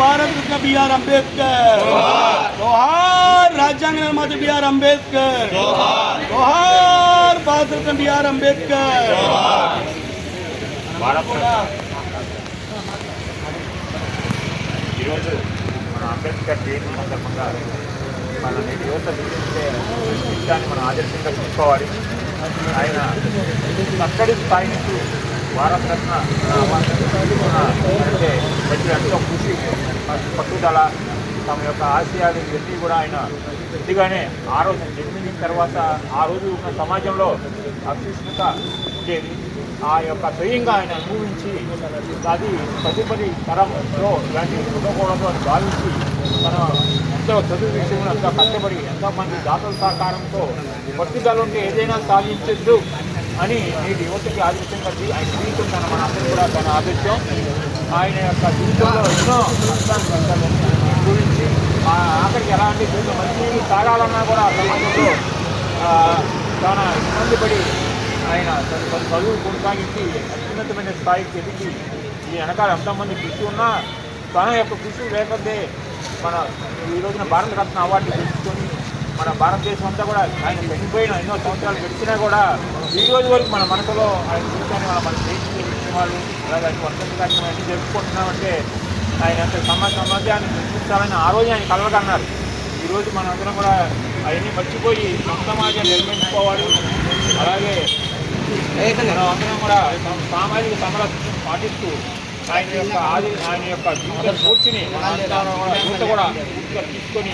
భారత్ రత్న BR Ambedkar జోహార్ రాజ్యాంగ నిర్మాత BR Ambedkar జోహార్ Bharat Ratna BR Ambedkar ఈరోజు మన అంబేద్కర్ జయంతి సందర్భంగా మన నేటి యువత గురించే విషయాన్ని మనం ఆదర్శంగా చూసుకోవాలి ఆయన అక్కడి స్థాయి నుంచి భారతరత్న అంటే వచ్చి ఎంతో కృషి పట్టుదల తమ యొక్క ఆశయాలు ఇవన్నీ కూడా ఆయన ముందుగానే ఆ రోజు జన్మించిన తర్వాత ఆ రోజు ఉన్న సమాజంలో అసహిష్ణుత ఉండేది. ఆ యొక్క స్వయంగా ఆయన అనుభవించి అది తదుపరి తరంలో ఇలాంటివి ఉండకూడదు అని భావించి తన ఎంతో చదువు విషయంలో ఎంతో కష్టపడి ఎంతోమంది దాతల సహకారంతో పట్టుదల ఉంటే ఏదైనా సాధించద్దు. అని నేటి యువతకి ఆదర్శంగా కలిసి ఆయన జీవితం తన మన అందరూ కూడా తన ఆదర్శం ఆయన యొక్క జీవితంలో ఎన్నో గురించి ఆఖరికి ఎలా అంటే జీవితం మంచి తాగాలన్నా కూడా సమాజంలో ఆ, చాలా ఇబ్బంది పడి ఆయన తన చదువు కొనసాగించి అత్యున్నతమైన స్థాయికి ఎదిగి ఈ వెనకాల ఎంతమంది కృషి ఉన్నా తన యొక్క కృషి లేకపోతే మన ఈ రోజున భారతరత్న అవార్డు తెలుసుకొని మన భారతదేశం అంతా కూడా ఆయన చనిపోయిన ఎన్నో సంవత్సరాలు గడిచినా కూడా ఈ రోజు వరకు మన మనసులో ఆయన చూసాను మన మన దేశంలో విషయాలు అలాగే ఆయన కార్యక్రమం అన్ని జరుపుకుంటున్నామంటే ఆయన అంత సమాజ సమాజాన్ని నిర్మించాలని ఆ రోజు ఆయన కలవకన్నారు ఈరోజు రోజు మన అందరం కూడా అవన్నీ మర్చిపోయి సమాజాన్ని నిర్మించుకోవాలి. అలాగే మనం అందరం కూడా సామాజిక సమరస్యం పాటిస్తూ ఆయన యొక్క ఆది ఆయన యొక్క పూర్తిని స్ఫూర్తిని మన కూడా కూడా తీసుకొని